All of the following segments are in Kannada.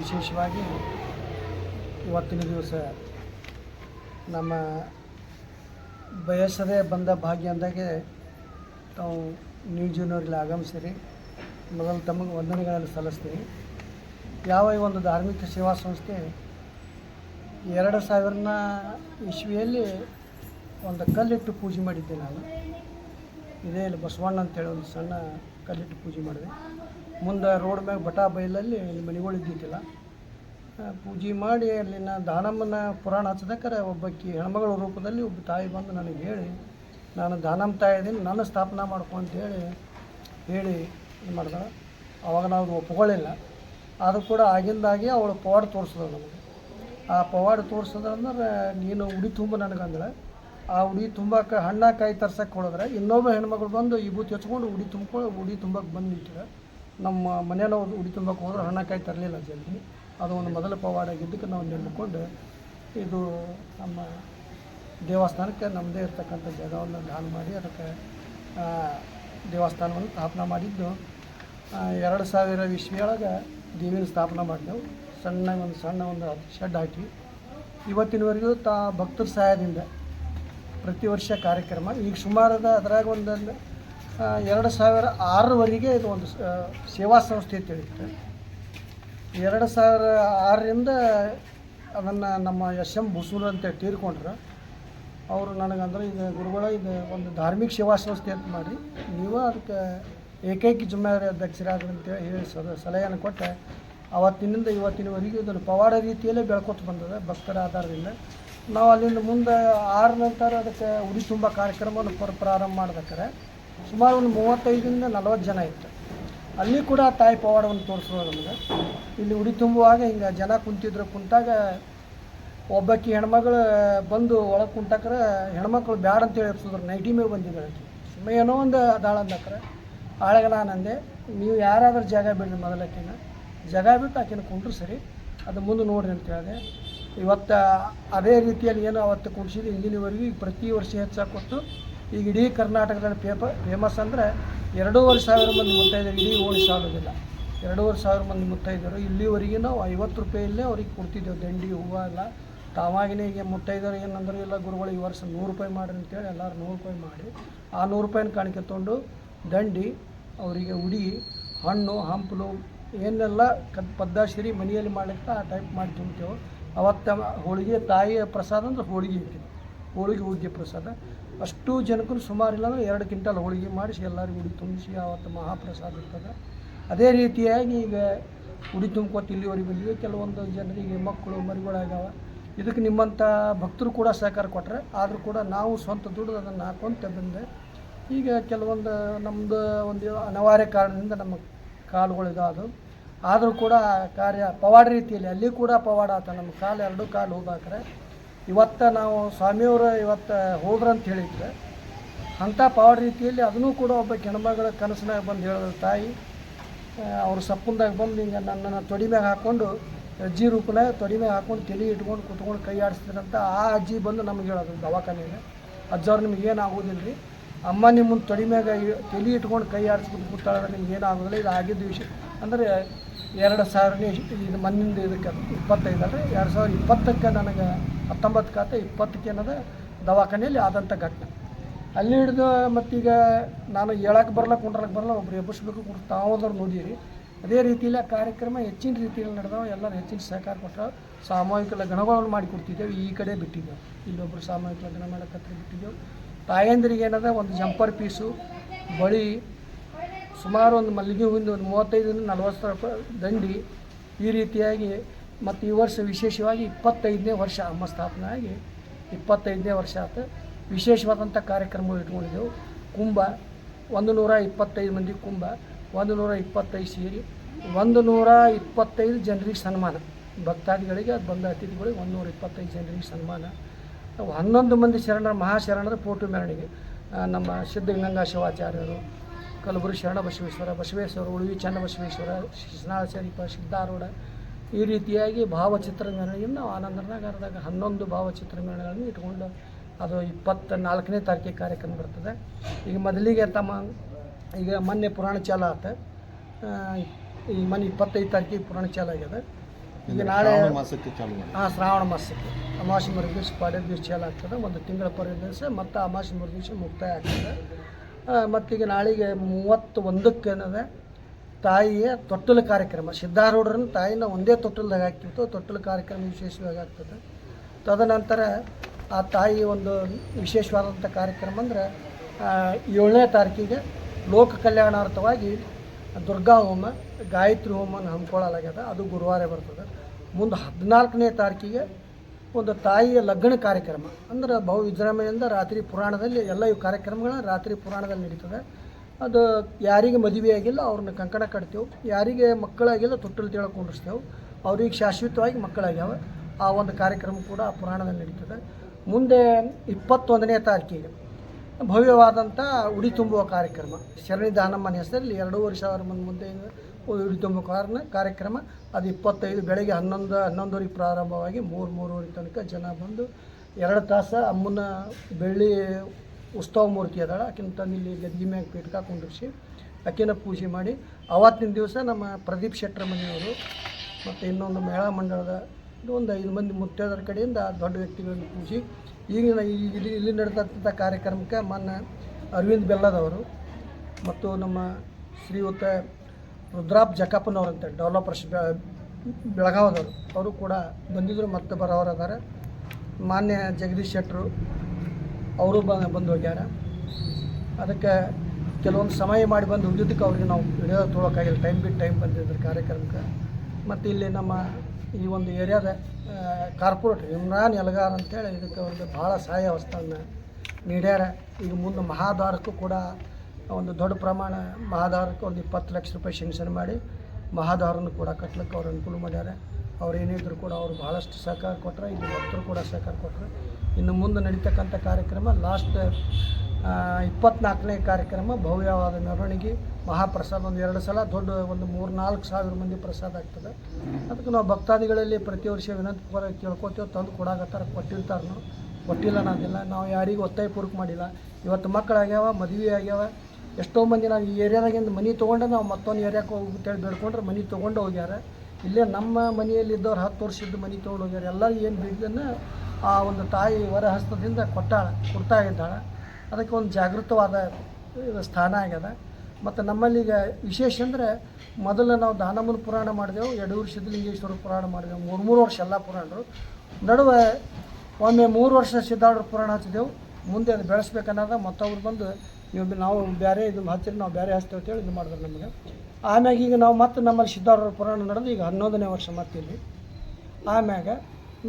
ವಿಶೇಷವಾಗಿ ಇವತ್ತಿನ ದಿವಸ ನಮ್ಮ ಬಯಸದೇ ಬಂದ ಭಾಗ್ಯ ಅಂದಾಗೆ ತಾವು ನ್ಯೂಜಿನವ್ರಲ್ಲಿ ಆಗಮಿಸಿರಿ. ಮೊದಲು ತಮಗೆ ವಂದನೆಗಳನ್ನು ಸಲ್ಲಿಸ್ತೀನಿ ಯಾವ ಈ ಒಂದು ಧಾರ್ಮಿಕ ಸೇವಾ ಸಂಸ್ಥೆ ಎರಡು ಸಾವಿರನ ಇಸ್ವಿಯಲ್ಲಿ ಒಂದು ಕಲ್ಲಿಟ್ಟು ಪೂಜೆ ಮಾಡಿದ್ದೆ ನಾನು. ಇದೇ ಇಲ್ಲಿ ಬಸವಣ್ಣ ಅಂತೇಳಿ ಒಂದು ಸಣ್ಣ ಕಲ್ಲಿಟ್ಟು ಪೂಜೆ ಮಾಡಿದೆ. ಮುಂದೆ ರೋಡ್ ಮ್ಯಾಗ ಬಟಾ ಬೈಲಲ್ಲಿ ಮನೆಗಳು ಇದ್ದಿದ್ದಿಲ್ಲ. ಪೂಜೆ ಮಾಡಿ ಅಲ್ಲಿನ ದಾನಮ್ಮನ ಪುರಾಣ ಹಚ್ಚದಕ್ಕಾರೆ ಒಬ್ಬಾಕಿ ಹೆಣ್ಮಗಳ ರೂಪದಲ್ಲಿ ಒಬ್ಬ ತಾಯಿ ಬಂದು ನನಗೆ ಹೇಳಿ, ನಾನು ದಾನಮ್ಮ ತಾಯಿ ಇದೀನಿ ನನ್ನ ಸ್ಥಾಪನೆ ಹೇಳಿ ಹೇಳಿ ಇದು ಮಾಡಿದಾಳೆ? ಅವಾಗ ನಾವು ಒಪ್ಕೊಳ್ಳಿಲ್ಲ ಆದರೂ ಕೂಡ ಆಗಿಂದಾಗೆ ಅವಳು ಪವಾಡ ತೋರಿಸಿದಳು ನಮಗೆ. ಆ ಪವಾಡ ತೋರಿಸೋದಂದ್ರೆ ನೀನು ಉಡಿ ತುಂಬ ನನಗಂದ್ರೆ ಆ ಉಡಿ ತುಂಬಕ್ಕೆ ಹಣ್ಣ ಕಾಯಿ ತರ್ಸಕ್ಕೆ ಹೋಳಿದ್ರೆ ಇನ್ನೊಬ್ಬ ಹೆಣ್ಮಗಳು ಬಂದು ಇಬೂತಿ ಹಚ್ಕೊಂಡು ಉಡಿ ತುಂಬ್ಕೊಂಡು ಉಡಿ ತುಂಬಕ್ಕೆ ಬಂದು ನಿಂತಿದೆ ನಮ್ಮ ಮನೆಯವ್ರು ಉಡಿ ತುಂಬಕ್ಕೆ ಹೋದ್ರೆ ಹಣಕಾಯಿ ಕಾಯಿ ತರಲಿಲ್ಲ ಜಲ್ದಿ ಅದು ಒಂದು ಮೊದಲ ಪವಾಡ ಆಗಿದ್ದಕ್ಕೆ ನಾವು ನೆನ್ಕೊಂಡು ಇದು ನಮ್ಮ ದೇವಸ್ಥಾನಕ್ಕೆ ನಮ್ಮದೇ ಇರ್ತಕ್ಕಂಥ ಜಾಗವನ್ನು ದಾನ ಮಾಡಿ ಅದಕ್ಕೆ ದೇವಸ್ಥಾನವನ್ನು ಸ್ಥಾಪನೆ ಮಾಡಿದ್ದು ಎರಡು ಸಾವಿರ ಇಸ್ವಿಯೊಳಗೆ ದೇವಿನ ಸ್ಥಾಪನೆ ಮಾಡಿದೆವು. ಸಣ್ಣ ಒಂದು ಸಣ್ಣ ಒಂದು ಶೆಡ್ ಹಾಕಿ. ಇವತ್ತಿನವರೆಗೂ ತಾ ಭಕ್ತರ ಸಹಾಯದಿಂದ ಪ್ರತಿ ವರ್ಷ ಕಾರ್ಯಕ್ರಮ. ಈಗ ಸುಮಾರದ ಅದ್ರಾಗ ಒಂದು ಆ, ಎರಡು ಸಾವಿರ ಆರರವರೆಗೆ ಇದು ಒಂದು ಸೇವಾ ಸಂಸ್ಥೆ ಅಂತ ಹೇಳಿತ್ತು ಎರಡು ಸಾವಿರ ಆರರಿಂದ ಅದನ್ನು ನಮ್ಮ ಎಸ್ ಎಂ ಬುಸೂರು ಅಂತ ತೀರ್ಕೊಂಡ್ರು. ಅವರು ನನಗಂದ್ರೆ ಇದು ಗುರುಗಳ, ಇದು ಒಂದು ಧಾರ್ಮಿಕ ಸೇವಾ ಸಂಸ್ಥೆ ಅಂತ ಮಾಡಿ, ನೀವು ಅದಕ್ಕೆ ಏಕೈಕ ಜುಮ್ಮಾರಿ ಅಧ್ಯಕ್ಷರಾಗ್ರಿ ಅಂತ ಹೇಳಿ ಸದ, ಸಲಹೆಯನ್ನು ಕೊಟ್ಟೆ, ಅವತ್ತಿನಿಂದ ಇವತ್ತಿನವರೆಗೂ ಇದನ್ನು ಪವಾಡ ರೀತಿಯಲ್ಲೇ ಬೆಳ್ಕೊತ ಬಂದದ ಭಕ್ತರ ಆಧಾರದಿಂದ. ನಾವು ಅಲ್ಲಿಂದ ಮುಂದೆ ಆರು ನಂತರ ಅದಕ್ಕೆ ಉಡಿ ತುಂಬ ಕಾರ್ಯಕ್ರಮವನ್ನು ಪರ ಪ್ರಾರಂಭ ಮಾಡ್ಬೇಕಾರೆ. ಸುಮಾರು ಒಂದು ಮೂವತ್ತೈದರಿಂದ ನಲವತ್ತು ಜನ ಇತ್ತು. ಅಲ್ಲಿ ಕೂಡ ತಾಯಿ ಪವಾಡವನ್ನು ತೋರಿಸೋದು ನಮಗೆ. ಇಲ್ಲಿ ಉಡಿ ತುಂಬುವಾಗ ಹಿಂಗೆ ಜನ ಕುಂತಿದ್ರು. ಕುಂತಾಗ ಒಬ್ಬಾಕಿ ಹೆಣ್ಮಗಳು ಬಂದು ಒಳಗೆ ಕುಂತಾಕ್ರೆ ಹೆಣ್ಮಕ್ಳು ಬ್ಯಾಡ ಅಂತೇಳಿ ಎಬ್ಸಿದ್ರು. ನೈಟಿ ಮೇಲೆ ಬಂದಿದ್ದಾರೆ. ಸುಮ್ಮನೆ ಏನೋ ಒಂದು ಅದಾಳ ಅಂದಕ್ರೆ. ಆಳಗ ನಾನು ಅಂದೆ, ನೀವು ಯಾರಾದ್ರೂ ಜಾಗ ಬಿಡ್ರಿ ಮೊದಲಕ್ಕಿನ ಜಾಗ ಬಿಟ್ಟು ಆಕಿನ ಕುಂಡ್ರು ಸರಿ. ಅದು ಮುಂದೆ ನೋಡ್ರಿ ಅಂತ ಹೇಳಿದೆ. ಇವತ್ತು ಅದೇ ರೀತಿಯಲ್ಲಿ ಏನು ಅವತ್ತು ಕುಣಿಸಿದ್ದು ಇಂದಿನವರೆಗೂ ಪ್ರತಿ ವರ್ಷ ಹೆಚ್ಚಾಕೊಟ್ಟು ಈಗ ಇಡೀ ಕರ್ನಾಟಕದಲ್ಲಿ ಪೇಪ ಫೇಮಸ್ ಅಂದರೆ ಎರಡೂವರೆ ಸಾವಿರ ಮಂದಿ ಮುತ್ತೈದರು ಇಡೀ ಹೋಳಿ ಸಾಲೋದಿಲ್ಲ ಎರಡೂವರೆ ಸಾವಿರ ಮಂದಿ ಮುತ್ತೈದರು ಇಲ್ಲಿವರೆಗೆ ನಾವು ಐವತ್ತು ರೂಪಾಯಲ್ಲೇ ಅವ್ರಿಗೆ ಕೊಡ್ತಿದ್ದೆವು. ದಂಡಿ, ಹೂವು ಎಲ್ಲ. ತಾವಾಗಿನೇ ಈಗ ಮುತ್ತೈದರು ಏನಂದ್ರೆ, ಇಲ್ಲ ಗುರುಗಳು, ಈ ವರ್ಷ ನೂರು ರೂಪಾಯಿ ಮಾಡಿರಿ ಅಂತೇಳಿ ಎಲ್ಲರೂ ನೂರು ರೂಪಾಯಿ ಮಾಡಿ, ಆ ನೂರು ರೂಪಾಯಿನ ಕಾಣಿಕೆ ತೊಗೊಂಡು ದಂಡಿ, ಅವರಿಗೆ ಉಡಿ, ಹಣ್ಣು, ಹಂಪಲು, ಏನೆಲ್ಲ ಕದ್ ಪದ್ಧಾಶ್ರೀ ಮನೆಯಲ್ಲಿ ಮಾಡ್ಲಿಕ್ಕೆ ಆ ಟೈಪ್ ಮಾಡಿ ತಿಂತೇವೆ. ಅವತ್ತ ಹೋಳಿಗೆ, ತಾಯಿಯ ಪ್ರಸಾದ ಅಂದ್ರೆ ಹೋಳಿಗೆ ಇರ್ತಿದ್ವಿ ಹೋಳಿಗೆ ಹುಗ್ಗಿ ಪ್ರಸಾದ. ಅಷ್ಟು ಜನಕ್ಕೂ ಸುಮಾರು ಇಲ್ಲ ಅಂದ್ರೆ ಎರಡು ಕ್ವಿಂಟಲ್ ಹೋಳಿಗೆ ಮಾಡಿಸಿ ಎಲ್ಲರಿಗೂ ಉಡಿ ತುಂಬಿಸಿ ಆವತ್ತು ಮಹಾಪ್ರಸಾದ ಇರ್ತದೆ. ಅದೇ ರೀತಿಯಾಗಿ ಈಗ ಉಡಿ ತುಂಬ್ಕೊತ ಇಲ್ಲಿವರೆಗೆ ಬಂದಿವೆ ಕೆಲವೊಂದು ಜನರಿಗೆ ಮಕ್ಕಳು ಮರಿಗಳಾಗ್ಯಾವ ಇದಕ್ಕೆ ನಿಮ್ಮಂಥ ಭಕ್ತರು ಕೂಡ ಸಹಕಾರ ಕೊಟ್ಟರೆ ಆದರೂ ಕೂಡ ನಾವು ಸ್ವಂತ ದುಡ್ಡು ಅದನ್ನು ಹಾಕೊಂತ ಬಂದೆ. ಈಗ ಕೆಲವೊಂದು ನಮ್ಮದು ಒಂದು ಅನಿವಾರ್ಯ ಕಾರಣದಿಂದ ನಮ್ಮ ಕಾಲುಗಳು ಇದಾದವು ಆದರೂ ಕೂಡ ಕಾರ್ಯ ಪವಾಡ ರೀತಿಯಲ್ಲಿ, ಅಲ್ಲಿ ಕೂಡ ಪವಾಡ ಆತ. ನಮ್ಮ ಕಾಲು ಎರಡು ಕಾಲು ಹೋಗ್ಬೇಕಾರೆ ಇವತ್ತು ನಾವು ಸ್ವಾಮಿಯವರು ಇವತ್ತು ಹೋದ್ರು ಅಂತ ಹೇಳಿದ್ರೆ, ಅಂಥ ಪಾವಡ್ ರೀತಿಯಲ್ಲಿ ಅದನ್ನೂ ಕೂಡ ಒಬ್ಬ ಹೆಣ್ಮಗಳ ಕನಸಿನಾಗ ಬಂದು ಹೇಳಿದ್ರು ತಾಯಿ ಅವ್ರ ಸಪ್ಪಂದಾಗ ಬಂದು ಹಿಂಗೆ ನನ್ನನ್ನು ತೊಡಿ ಮ್ಯಾಗ ಹಾಕ್ಕೊಂಡು ಅಜ್ಜಿ ರೂಪನ ತೊಡಿ ಮ್ಯಾಗ ಹಾಕ್ಕೊಂಡು ತಲೆ ಇಟ್ಕೊಂಡು ಕುತ್ಕೊಂಡು ಕೈ ಆಡಿಸ್ತೀರಂತ ಆ ಅಜ್ಜಿ ಬಂದು ನಮ್ಗೆ ಹೇಳೋದು ದವಾಖಾನೆಗೆ. ಅಜ್ಜವ್ರು ನಿಮ್ಗೆ ಏನು ಆಗೋದಿಲ್ಲ ರೀ. ಅಮ್ಮ ನಿಮ್ಮನ್ನು ತೊಡಿ ಮ್ಯಾಗ ತಲೆ ಇಟ್ಕೊಂಡು ಕೈ ಆಡಿಸ್ಬಿಟ್ಟು ಕೂತಾಳೆ ನಿಮ್ಗೆ ಏನು ಆಗೋದಿಲ್ಲ ಇದು ಆಗಿದ್ದ ವಿಷಯ. ಅಂದರೆ ಎರಡು ಸಾವಿರನೇ ಇದು ಮಣ್ಣಿಂದ ಇದಕ್ಕೆ ಇಪ್ಪತ್ತೈದು ಅಲ್ರಿ? ಎರಡು ಸಾವಿರದ ಇಪ್ಪತ್ತಕ್ಕೆ ನನಗೆ ಹತ್ತೊಂಬತ್ತು ಖಾತೆ, ಇಪ್ಪತ್ತಕ್ಕೆ ಅನ್ನೋದು ದವಾಖಾನೆಯಲ್ಲಿ ಆದಂಥ ಘಟನೆ. ಅಲ್ಲಿ ಹಿಡಿದು ಮತ್ತೀಗ ನಾನು ಹೇಳಕ್ಕೆ ಬರಲ್ಲ ಕುಂಡ್ರಕ್ಕೆ ಬರಲ್ಲ ಒಬ್ರು ಎಬ್ಬಿಸ್ಬೇಕು ಕುಂಡ್ರು ತಾವದವ್ರು ನೋಡಿರಿ. ಅದೇ ರೀತಿಯಲ್ಲಿ ಕಾರ್ಯಕ್ರಮ ಹೆಚ್ಚಿನ ರೀತಿಯಲ್ಲಿ ನಡೆದವು, ಎಲ್ಲರೂ ಹೆಚ್ಚಿನ ಸಹಕಾರ ಕೊಟ್ಟರು ಸಾಮೂಹಿಕ ಲಗ್ನಗಳನ್ನು ಮಾಡಿ ಕೊಡ್ತಿದ್ದೇವೆ, ಈ ಕಡೆ ಬಿಟ್ಟಿದ್ದೆವು. ಇಲ್ಲೊಬ್ಬರು ಸಾಮೂಹಿಕ ಲಗ್ನ ಮಾಡೋಕ್ಕೆ ಬಿಟ್ಟಿದ್ದೆವು. ತಾಯಂದ್ರಿಗೆ ಏನದ? ಒಂದು ಜಂಪರ್ ಪೀಸು, ಬಳಿ ಸುಮಾರು ಒಂದು ಮಲ್ಲಿಗೆ ಹೂವಿಂದ ಒಂದು ಮೂವತ್ತೈದರಿಂದ ನಲ್ವತ್ತು ಸಾವಿರ ರೂಪಾಯಿ ದಂಡಿ ಈ ರೀತಿಯಾಗಿ ಮತ್ತು ಈ ವರ್ಷ ವಿಶೇಷವಾಗಿ ಇಪ್ಪತ್ತೈದನೇ ವರ್ಷ ಅಮ್ಮ ಸ್ಥಾಪನೆ ಆಗಿ ಇಪ್ಪತ್ತೈದನೇ ವರ್ಷ ಆಯ್ತು ವಿಶೇಷವಾದಂಥ ಕಾರ್ಯಕ್ರಮಗಳು ಇಟ್ಕೊಂಡಿದ್ದೆವು. ಕುಂಭ ಒಂದು ನೂರ ಇಪ್ಪತ್ತೈದು ಮಂದಿ ಕುಂಭ ಒಂದು ನೂರ ಇಪ್ಪತ್ತೈದು ಸೇರಿ ಒಂದು ನೂರ ಇಪ್ಪತ್ತೈದು ಜನರಿಗೆ ಸನ್ಮಾನ. ಭಕ್ತಾದಿಗಳಿಗೆ ಅದು ಬಂದ ಅತಿಥಿಗಳಿಗೆ ಒಂದು ನೂರ ಇಪ್ಪತ್ತೈದು ಜನರಿಗೆ ಸನ್ಮಾನ. ಹನ್ನೊಂದು ಮಂದಿ ಶರಣರ ಮಹಾಶರಣರ ಫೋಟೋ ಮೆರವಣಿಗೆ. ಆ, ನಮ್ಮ ಸಿದ್ಧಗಂಗಾ ಶಿವಾಚಾರ್ಯರು ಕಲಬುರಗಿ ಶರಣ ಬಸವೇಶ್ವರ ಬಸವೇಶ್ವರ ಉಳುವಿ ಚನ್ನ ಬಸವೇಶ್ವರ ಶರೀಫ ಸಿದ್ಧಾರೂಢ ಈ ರೀತಿಯಾಗಿ ಭಾವಚಿತ್ರ ಮೆರವಣಿಗೆಯನ್ನು ನಾವು ಆನಂದನಗರದಾಗ ಹನ್ನೊಂದು ಭಾವಚಿತ್ರ ಮೇಳಗಳನ್ನು ಇಟ್ಕೊಂಡು ಅದು ಇಪ್ಪತ್ತ ನಾಲ್ಕನೇ ತಾರೀಕಿಗೆ ಕಾರ್ಯಕ್ರಮ ಬರ್ತದೆ. ಈಗ ಮೊದಲಿಗೆ ತಮ್ಮ ಈಗ ಮೊನ್ನೆ ಪುರಾಣ ಚಾಲ ಆತ ಈ ಮೊನ್ನೆ ಇಪ್ಪತ್ತೈದು ತಾರೀಕಿಗೆ ಪುರಾಣ ಚಾಲ ಆಗ್ಯದ. ಈಗ ನಾಳೆ ಮಾಸಕ್ಕೆ ಹಾಂ ಶ್ರಾವಣ ಮಾಸಕ್ಕೆ ಅಮಾವಾಸ್ಯೆ ಮರು ದಿವಸ ಪಾಡ್ಯ ದಿವಸ ಚಾಲ ಆಗ್ತದೆ. ಒಂದು ತಿಂಗಳ ಪರ್ಯ ದಿವಸ ಮತ್ತು ಅಮಾವಾಸ್ಯೆ ಮರು ದಿವಸ ಮುಕ್ತಾಯ ಆಗ್ತದೆ. ಮತ್ತೀಗ ನಾಳೆಗೆ ಮೂವತ್ತು ಒಂದಕ್ಕೆ ಏನದ? ತಾಯಿಯ ತೊಟ್ಟಲು ಕಾರ್ಯಕ್ರಮ. ಸಿದ್ಧಾರೂಢರನ್ನ ತಾಯಿನ ಒಂದೇ ತೊಟ್ಟಲ್ದಾಗ ಹಾಕ್ತಿತ್ತು ತೊಟ್ಟಲು ಕಾರ್ಯಕ್ರಮ ವಿಶೇಷವಾಗಿ ಆಗ್ತದೆ. ತದನಂತರ ಆ ತಾಯಿ ಒಂದು ವಿಶೇಷವಾದಂಥ ಕಾರ್ಯಕ್ರಮ ಅಂದ್ರೆ ಏಳನೇ ತಾರೀಕಿಗೆ ಲೋಕ ಕಲ್ಯಾಣಾರ್ಥವಾಗಿ ದುರ್ಗಾ ಹೋಮ, ಗಾಯತ್ರಿ ಹೋಮನ ಹಮ್ಮಿಕೊಳ್ಳಲಾಗ್ಯದ. ಅದು ಗುರುವಾರ ಬರ್ತದೆ. ಮುಂದೆ ಹದಿನಾಲ್ಕನೇ ತಾರೀಕಿಗೆ ಒಂದು ತಾಯಿಯ ಲಗ್ನ ಕಾರ್ಯಕ್ರಮ. ಅಂದ್ರೆ ಬಹು ವಿಜೃಂಭಣೆಯಿಂದ ರಾತ್ರಿ ಪುರಾಣದಲ್ಲಿ ಎಲ್ಲ ಇವು ಕಾರ್ಯಕ್ರಮಗಳ ರಾತ್ರಿ ಪುರಾಣದಲ್ಲಿ ನಡೀತದೆ. ಅದು ಯಾರಿಗೆ ಮದುವೆ ಆಗಿಲ್ಲ ಅವ್ರನ್ನ ಕಂಕಣ ಕಟ್ತೇವೆ. ಯಾರಿಗೆ ಮಕ್ಕಳಾಗಿಲ್ಲ ತೊಟ್ಟಲು ತಿಳ್ಕೊಂಡಿರ್ತೇವೆ ಅವ್ರಿಗೆ ಶಾಶ್ವತವಾಗಿ ಮಕ್ಕಳಾಗ್ಯಾವ. ಆ ಒಂದು ಕಾರ್ಯಕ್ರಮ ಕೂಡ ಆ ಪುರಾಣದಲ್ಲಿ ನಡೀತದೆ. ಮುಂದೆ ಇಪ್ಪತ್ತೊಂದನೇ ತಾರೀಕಿಗೆ ಭವ್ಯವಾದಂಥ ಉಡಿ ತುಂಬುವ ಕಾರ್ಯಕ್ರಮ. ಶರಣಿ ದಾನಮ್ಮನ ಹೆಸರಲ್ಲಿ ಎರಡೂವರೆ ಸಾವಿರ ಮಂದಿ ಮುಂದೆ ಉಡಿ ತುಂಬುವ ಕಾರಣ ಕಾರ್ಯಕ್ರಮ. ಅದು ಇಪ್ಪತ್ತೈದು ಬೆಳಗ್ಗೆ ಹನ್ನೊಂದು, ಹನ್ನೊಂದುವರೆಗೆ ಪ್ರಾರಂಭವಾಗಿ ಮೂರು, ಮೂರುವರೆ ತನಕ ಜನ ಬಂದು ಎರಡು ತಾಸು ಅಮ್ಮನ ಬೆಳ್ಳಿ ಉತ್ಸವ ಮೂರ್ತಿ ಅದಾಳ. ಆಕಿನ ಇಲ್ಲಿ ಗದ್ಗಿ ಮ್ಯಾಗ ಪೀಠಕ ಕುಂದಿರಿಸಿ ಆಕಿನ ಪೂಜೆ ಮಾಡಿ. ಅವತ್ತಿನ ದಿವಸ ನಮ್ಮ ಪ್ರದೀಪ್ ಶೆಟ್ಟರ ಮನೆಯವರು ಮತ್ತು ಇನ್ನೊಂದು ಮಹಿಳಾ ಮಂಡಳದ ಒಂದು ಐದು ಮಂದಿ ಮುತ್ತೈದರ ಕಡೆಯಿಂದ ದೊಡ್ಡ ವ್ಯಕ್ತಿಗಳನ್ನು ಪೂಜೆ. ಈಗಿನ ಇಲ್ಲಿ ಇಲ್ಲಿ ನಡೆದಂಥ ಕಾರ್ಯಕ್ರಮಕ್ಕೆ ಮೊನ್ನೆ ಅರವಿಂದ್ ಬೆಲ್ಲದವರು ಮತ್ತು ನಮ್ಮ ಶ್ರೀಯುತ ರುದ್ರಾಪ್ ಜಕಪ್ಪನವ್ರು ಅಂತ ಡೆವಲಪರ್ಸ್ ಬೆಳಗಾವದವರು. ಅವರು ಕೂಡ ಬಂದಿದ್ದರು ಮತ್ತೆ ಬರೋರು ಅದಾರ ಮಾನ್ಯ ಜಗದೀಶ್ ಶೆಟ್ಟರು, ಅವರು ಬ, ಬಂದು ಹೋಗ್ಯಾರ. ಅದಕ್ಕೆ ಕೆಲವೊಂದು ಸಮಯ ಮಾಡಿ ಬಂದು ಉಳಿದಕ್ಕೆ ಅವ್ರಿಗೆ ನಾವು ವಿಡಿಯೋ ತೊಗೊಳಕ್ಕಾಗಿಲ್ಲ. ಟೈಮ್ ಬಿಟ್ಟು ಟೈಮ್ ಬಂದಿದ್ರು ಕಾರ್ಯಕ್ರಮಕ್ಕೆ. ಮತ್ತು ಇಲ್ಲಿ ನಮ್ಮ ಈ ಒಂದು ಏರಿಯಾದ ಕಾರ್ಪೊರೇಟ್ರ್ ಇಮ್ರಾನ್ ಎಲ್ಗಾರ್ ಅಂತೇಳಿ ಇದಕ್ಕೆ ಒಂದು ಭಾಳ ಸಹಾಯ ವ್ಯವಸ್ಥೆಯನ್ನು ನೀಡ್ಯಾರ. ಈಗ ಮುಂದೆ ಮಹಾದ್ವಾರಕ್ಕೂ ಕೂಡ ಒಂದು ದೊಡ್ಡ ಪ್ರಮಾಣ ಮಹಾದಾರಕ್ಕೆ ಒಂದು ಇಪ್ಪತ್ತು ಲಕ್ಷ ರೂಪಾಯಿ ಶೆಂಕ್ಷನ್ ಮಾಡಿ ಮಹಾದಾರನ ಕೂಡ ಕಟ್ಲಿಕ್ಕೆ ಅವ್ರು ಅನುಕೂಲ ಮಾಡ್ಯಾರ. ಅವ್ರು ಏನಿದ್ರು ಕೂಡ ಅವರು ಭಾಳಷ್ಟು ಸಹಕಾರ ಕೊಟ್ಟರೆ ಇಲ್ಲಿ ಭಕ್ತರು ಕೂಡ ಸಹಕಾರ ಕೊಟ್ಟರು ಇನ್ನು ಮುಂದೆ ನಡೀತಕ್ಕಂಥ ಕಾರ್ಯಕ್ರಮ ಲಾಸ್ಟ್ ಇಪ್ಪತ್ನಾಲ್ಕನೇ ಕಾರ್ಯಕ್ರಮ ಭವ್ಯವಾದ ಮೆರವಣಿಗೆ, ಮಹಾಪ್ರಸಾದ ಒಂದು ಎರಡು ಸಲ, ದೊಡ್ಡ ಒಂದು ಮೂರು ನಾಲ್ಕು ಸಾವಿರ ಮಂದಿ ಪ್ರಸಾದ ಆಗ್ತದೆ. ಅದಕ್ಕೆ ನಾವು ಭಕ್ತಾದಿಗಳಲ್ಲಿ ಪ್ರತಿ ವರ್ಷ ವಿನಂತಿ ಕೇಳ್ಕೊತೇವೆ, ತಂದು ಕೊಡಾಕತ್ತಾರ, ಕೊಟ್ಟಿರ್ತಾರೆ ನಾವು ಕೊಟ್ಟಿಲ್ಲ ಅನ್ನೋದಿಲ್ಲ ನಾವು ಯಾರಿಗೂ ಒತ್ತಾಯ ಪೂರ್ವಕ ಮಾಡಿಲ್ಲ. ಇವತ್ತು ಮಕ್ಕಳಾಗ್ಯಾವ ಮದುವೆ ಆಗ್ಯಾವ ಎಷ್ಟೋ ಮಂದಿ ನಾವು ಈ ಏರಿಯಾದಾಗಿಂದ ಮನೆ ತೊಗೊಂಡೆ ನಾವು ಮತ್ತೊಂದು ಏರಿಯಾಕ್ಕೆ ಹೋಗ್ಬಿಟ್ಟೇಳಿ ಬೇಡ್ಕೊಂಡ್ರೆ ಮನೆ ತೊಗೊಂಡು ಹೋಗ್ಯಾರ. ಇಲ್ಲೇ ನಮ್ಮ ಮನೆಯಲ್ಲಿದ್ದವ್ರು ಹತ್ತು ವರ್ಷದ್ದು ಮನೆ ತೊಗೊಂಡು ಹೋಗ್ಯಾರ. ಎಲ್ಲರೂ ಏನು ಬೇಡಿದ್ದನ್ನು ಆ ಒಂದು ತಾಯಿ ವರಹಸ್ತದಿಂದ ಕೊಟ್ಟಾಳೆ, ಕೊಡ್ತಾ ಇದ್ದಾಳೆ. ಅದಕ್ಕೆ ಒಂದು ಜಾಗೃತವಾದ ಸ್ಥಾನ ಆಗ್ಯದ. ಮತ್ತು ನಮ್ಮಲ್ಲಿ ಈಗ ವಿಶೇಷ ಅಂದರೆ ಮೊದಲು ನಾವು ದಾನಮ್ಮನ ಪುರಾಣ ಮಾಡಿದೆವು ಯಡೂರು ಸಿದ್ಧಲಿಂಗೇಶ್ವರ ಪುರಾಣ ಮಾಡಿದೆವು, ಮೂರು ಮೂರು ವರ್ಷ ಎಲ್ಲ ಪುರಾಣರು. ನಡುವೆ ಒಮ್ಮೆ ಮೂರು ವರ್ಷ ಸಿದ್ಧಾರ್ಢ ಪುರಾಣ ಹಚ್ಚಿದೆವು. ಮುಂದೆ ಅದು ಬೆಳೆಸ್ಬೇಕನ್ನೋದು ಮತ್ತೊಬ್ರು ಬಂದು ನೀವು ನಾವು ಬೇರೆ ಇದು ಹಚ್ಚಿರಿ ನಾವು ಬೇರೆ ಹಚ್ತೇವೆ ಅಂತೇಳಿ ಇದು ಮಾಡಿದ್ರು ನಮಗೆ. ಆಮ್ಯಾಗ ಈಗ ನಾವು ಮತ್ತೆ ನಮ್ಮಲ್ಲಿ ಸಿದ್ಧಾರ್ಥ ಪುರಾಣ ನಡೆದು ಈಗ ಹನ್ನೊಂದನೇ ವರ್ಷ ಮತ್ತಿಲ್ಲಿ. ಆಮ್ಯಾಗ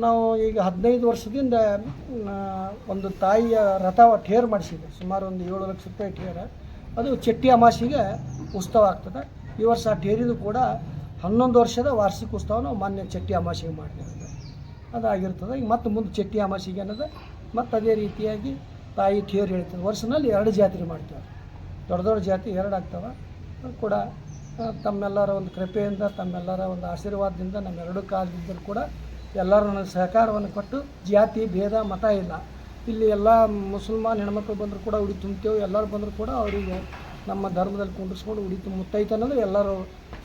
ನಾವು ಈಗ ಹದಿನೈದು ವರ್ಷದಿಂದ ಒಂದು ತಾಯಿಯ ರಥ ಠೇರ್ ಮಾಡಿಸಿದೆ. ಸುಮಾರು ಒಂದು ಏಳು ಲಕ್ಷ ರೂಪಾಯಿ ಠೇರ ಅದು ಚಟ್ಟಿ ಅಮಾಸಿಗೆ ಉತ್ಸವ ಆಗ್ತದೆ. ಈ ವರ್ಷ ಆ ಠೇರಿದು ಕೂಡ ಹನ್ನೊಂದು ವರ್ಷದ ವಾರ್ಷಿಕ ಉತ್ಸವ ನಾವು ಮಾನ್ಯ ಚಟ್ಟಿ ಅಮಾಸಿಗೆ ಮಾಡ್ತೇವೆ. ಅದಾಗಿರ್ತದೆ. ಈಗ ಮತ್ತೆ ಮುಂದೆ ಚಟ್ಟಿ ಅಮಾಸಿಗೆ ಅನ್ನೋದು, ಮತ್ತು ಅದೇ ರೀತಿಯಾಗಿ ತಾಯಿ ಥಿಯರಿ ಹೇಳ್ತಾರೆ. ವರ್ಷನಲ್ಲಿ ಎರಡು ಜಾತ್ರೆ ಮಾಡ್ತೇವೆ ದೊಡ್ಡ ದೊಡ್ಡ ಜಾತಿ ಎರಡು ಆಗ್ತವೆ. ಕೂಡ ತಮ್ಮೆಲ್ಲರ ಒಂದು ಕೃಪೆಯಿಂದ, ತಮ್ಮೆಲ್ಲರ ಒಂದು ಆಶೀರ್ವಾದದಿಂದ, ನಮ್ಮೆರಡು ಕಾಲದಿಂದಲೂ ಕೂಡ ಎಲ್ಲರೂ ಸಹಕಾರವನ್ನು ಕೊಟ್ಟು ಜಾತಿ, ಭೇದ, ಮತ ಇಲ್ಲ. ಇಲ್ಲಿ ಎಲ್ಲ ಮುಸಲ್ಮಾನ್ ಹೆಣ್ಮಕ್ಳು ಬಂದರೂ ಕೂಡ ಉಡಿ ತುಂಬ್ತೇವೆ. ಎಲ್ಲರೂ ಬಂದರೂ ಕೂಡ ಅವರಿಗೆ ನಮ್ಮ ಧರ್ಮದಲ್ಲಿ ಕುಂಡಿಸ್ಕೊಂಡು ಉಡಿ ತುಂಬ, ಮುತ್ತೈತೆ ಅನ್ನೋದು ಎಲ್ಲರೂ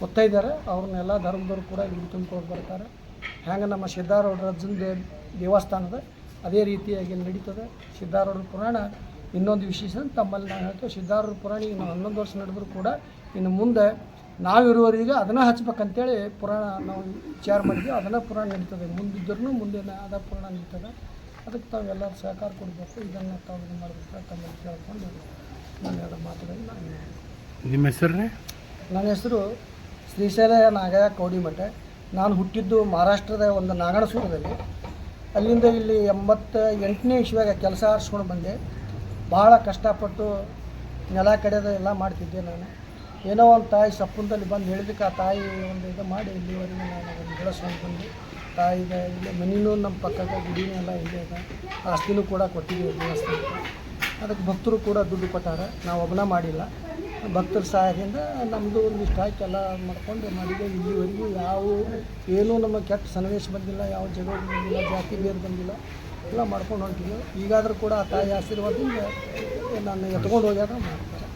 ಮುತ್ತೈದಾರೆ ಅವ್ರನ್ನ ಎಲ್ಲ ಧರ್ಮದವ್ರು ಕೂಡ ಉಡಿ ತುಂಬ್ಕೊಂಡು ಬರ್ತಾರೆ. ಹ್ಯಾಂಗೆ ನಮ್ಮ ಸಿದ್ಧಾರೂಢರ ಜಂದು ದೇವಸ್ಥಾನದ ಅದೇ ರೀತಿಯಾಗಿ ನಡೀತದೆ. ಸಿದ್ಧಾರೂಢ ಪುರಾಣ ಇನ್ನೊಂದು ವಿಶೇಷ ತಮ್ಮಲ್ಲಿ ನಾನು ಹೇಳ್ತೇವೆ ಸಿದ್ಧಾರೂಢ ಪುರಾಣ ಈಗ ನಾವು ಹನ್ನೊಂದು ವರ್ಷ ನಡೆದರೂ ಕೂಡ ಇನ್ನು ಮುಂದೆ ನಾವಿರುವವರಿಗೆ ಅದನ್ನು ಹಚ್ಬೇಕಂತೇಳಿ ಪುರಾಣ ನಾವು ವಿಚಾರ ಮಾಡಿದ್ವಿ. ಅದನ್ನು ಪುರಾಣ ನಡೀತದೆ. ಮುಂದಿದ್ದರೂ ಮುಂದೆ ಅದ ಪುರಾಣ ನಡೀತದೆ. ಅದಕ್ಕೆ ತಾವು ಎಲ್ಲರೂ ಸಹಕಾರ ಕೊಡಬೇಕು. ಇದನ್ನು ತಾವು ಇದು ಮಾಡಬೇಕು ತಮ್ಮಲ್ಲಿ ಕೇಳ್ಕೊಂಡು ನಾನು ಎರಡು ಮಾತುಗಳನ್ನು ನಾನು ನಿಮ್ಮ ಹೆಸರು? ನನ್ನ ಹೆಸರು ಶ್ರೀಶೈಲ ನಾಗಯ್ಯ ಕೌಡಿಮಠ. ನಾನು ಹುಟ್ಟಿದ್ದು ಮಹಾರಾಷ್ಟ್ರದ ಒಂದು ನಾಗಣಸೂರದಲ್ಲಿ. ಅಲ್ಲಿಂದ ಇಲ್ಲಿ ಎಂಬತ್ತ ಎಂಟನೇ ಇಶ್ವಾಗ ಕೆಲಸ ಆರಿಸ್ಕೊಂಡು ಬಂದೆ. ಭಾಳ ಕಷ್ಟಪಟ್ಟು ನೆಲ ಕಡೆದ ಎಲ್ಲ ಮಾಡ್ತಿದ್ದೆ ನಾನು. ಏನೋ ಒಂದು ತಾಯಿ ಸಪ್ಪುಂದಲ್ಲಿ ಬಂದು ಹೇಳಿದಕ್ಕೆ ಆ ತಾಯಿ ಒಂದು ಇದು ಮಾಡಿ ಇಲ್ಲಿವರೆಗೂ ನಾನು ಅದನ್ನು ಬೆಳೆಸ್ಕೊಂಡು ಬಂದು. ತಾಯಿದ ಇಲ್ಲಿ ಮನೆಯೂ ನಮ್ಮ ಪಕ್ಕದ ಗುಡಿನೂ ಎಲ್ಲ ಇಲ್ಲೇ ಇದೆ. ಆಸ್ತಿನೂ ಕೂಡ ಕೊಟ್ಟಿದ್ದೀವಿ ದೇವಸ್ಥಾನಕ್ಕೆ. ಅದಕ್ಕೆ ಭಕ್ತರು ಕೂಡ ದುಡ್ಡು ಕೊಟ್ಟಾರೆ. ನಾವು ಒಬ್ಬನ ಮಾಡಿಲ್ಲ. ಭಕ್ತರ ಸಹಾಯದಿಂದ ನಮ್ಮದು ಒಂದಿಷ್ಟು ಹಾಕಿ ಎಲ್ಲ ಮಾಡ್ಕೊಂಡು ಮಾಡಿದೆ. ಇಲ್ಲಿವರೆಗೂ ಯಾವ ಏನೂ ನಮ್ಮ ಕೆಟ್ಟ ಸನ್ನಿವೇಶ ಬಂದಿಲ್ಲ, ಯಾವ ಜಗಳ ಬಂದಿಲ್ಲ, ಜಾತಿ ಭೇದ ಬಂದಿಲ್ಲ. ಎಲ್ಲ ಮಾಡ್ಕೊಂಡು ಹೊಂಟಿದ್ವಿ. ಈಗಾದರೂ ಕೂಡ ಆ ತಾಯಿ ಆಶೀರ್ವಾದದಿಂದ ನಾನು ಎತ್ಕೊಂಡು ಹೋಗ್ಯಾರ ಮಾಡ್ತಾರೆ.